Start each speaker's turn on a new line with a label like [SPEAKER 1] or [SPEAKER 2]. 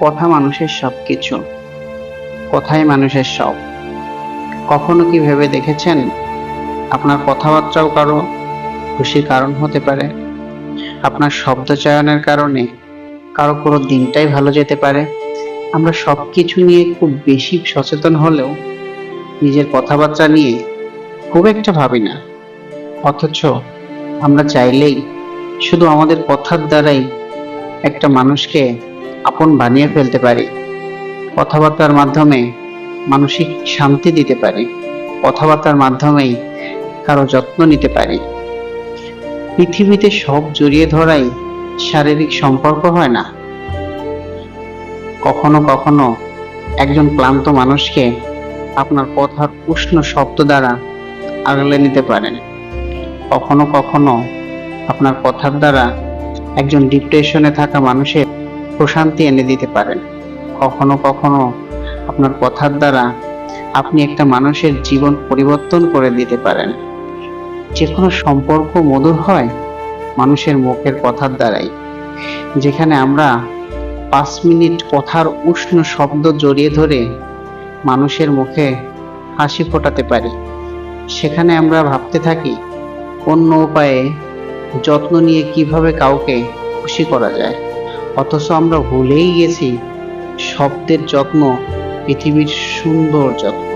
[SPEAKER 1] কথা মানুষের সব কিছু কথাই মানুষের সব। কখনো কি ভেবে দেখেছেন? আপনার কথাবার্তাও কারও খুশির কারণ হতে পারে। আপনার শব্দ চয়নের কারণে কারও কোনো দিনটাই ভালো যেতে পারে। আমরা সব কিছু নিয়ে খুব বেশি সচেতন হলেও নিজের কথাবার্তা নিয়ে খুব একটা ভাবি না। অথচ আমরা চাইলেই শুধু আমাদের কথার দ্বারাই একটা মানুষকে আপন বানিয়ে ফেলতে পারি। কথাবার্তার মাধ্যমে মানসিক শান্তি দিতে পারি। কথাবার্তার মাধ্যমেই কারও যত্ন নিতে পারি। পৃথিবীতে সব জড়িয়ে ধরাই শারীরিক সম্পর্ক হয় না। কখনো কখনো একজন ক্লান্ত মানুষকে আপনার কথার উষ্ণ শব্দ দ্বারা আগলে নিতে পারেন। কখনো কখনো আপনার কথার দ্বারা একজন ডিপ্রেশনে থাকা মানুষের প্রশান্তি এনে দিতে পারেন। কখনো কখনো আপনার কথার দ্বারা আপনি একটা মানুষের জীবন পরিবর্তন করে দিতে পারেন। যে কোনো সম্পর্ক মধুর হয় মানুষের মুখের কথার দ্বারাই। যেখানে আমরা পাঁচ মিনিট কথার উষ্ণ শব্দ জড়িয়ে ধরে মানুষের মুখে হাসি ফোটাতে পারি। সেখানে আমরা ভাবতে থাকি, অন্য উপায়ে যত্ন নিয়ে কীভাবে কাউকে খুশি করা যায়। অথচ আমরা ভুলেই গেছি শব্দের যত্ন পৃথিবীর সুন্দর যত্ন।